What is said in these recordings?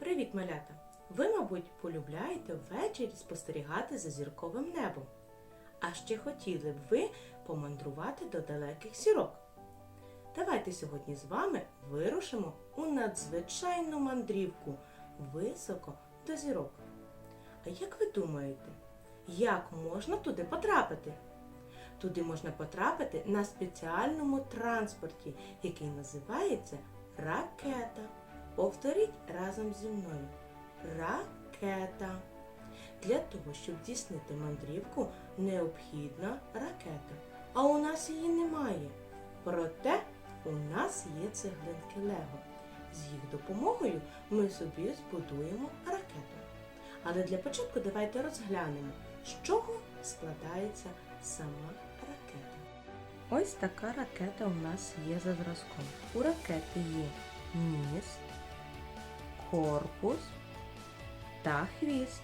Привіт, малята! Ви, мабуть, полюбляєте ввечері спостерігати за зірковим небом. А ще хотіли б ви помандрувати до далеких зірок. Давайте сьогодні з вами вирушимо у надзвичайну мандрівку високо до зірок. А як ви думаєте, як можна туди потрапити? Туди можна потрапити на спеціальному транспорті, який називається ракета. Повторіть разом зі мною. Ракета. Для того, щоб здійснити мандрівку, необхідна ракета. А у нас її немає. Проте у нас є цеглинки Лего. З їх допомогою ми собі збудуємо ракету. Але для початку давайте розглянемо, з чого складається сама ракета. Ось така ракета у нас є за зразком. У ракети є ніс, корпус та хвіст.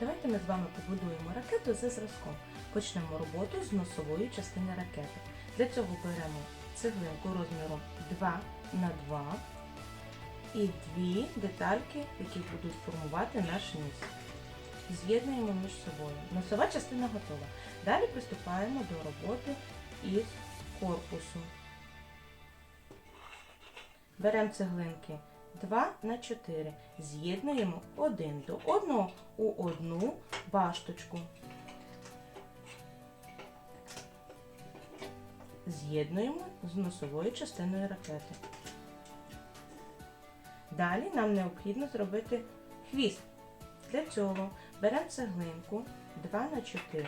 Давайте ми з вами побудуємо ракету за зразком. Почнемо роботу з носової частини ракети. Для цього беремо цеглинку розміром 2 на 2 і дві детальки, які будуть формувати наш ніс. З'єднуємо між собою. Носова частина готова. Далі приступаємо до роботи із корпусу. Беремо цеглинки 2 на 4. З'єднуємо один до одного у одну башточку. З'єднуємо з носовою частиною ракети. Далі нам необхідно зробити хвіст. Для цього беремо цеглинку 2 на 4,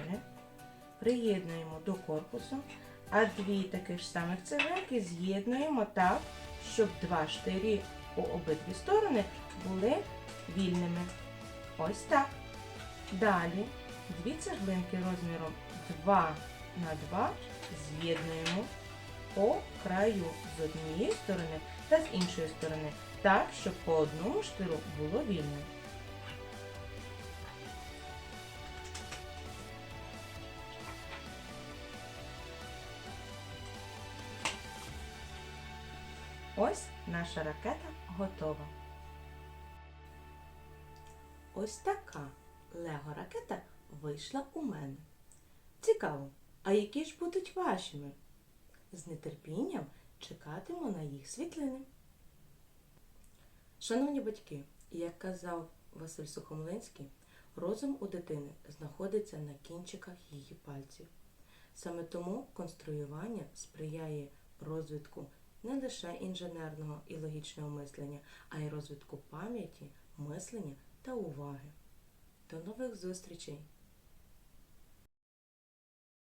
приєднуємо до корпусу, а дві таких ж самих цеглинки з'єднуємо так, щоб два штирі у обидві сторони були вільними. Ось так. Далі дві цеглинки розміром 2 на 2 з'єднуємо по краю з однієї сторони та з іншої сторони, так, щоб по одному штиру було вільно. Ось наша ракета готова. Ось така лего-ракета вийшла у мене. Цікаво, а які ж будуть вашими? З нетерпінням чекатиму на їх світлини. Шановні батьки, як казав Василь Сухомлинський, розум у дитини знаходиться на кінчиках її пальців. Саме тому конструювання сприяє розвитку не лише інженерного і логічного мислення, а й розвитку пам'яті, мислення та уваги. До нових зустрічей!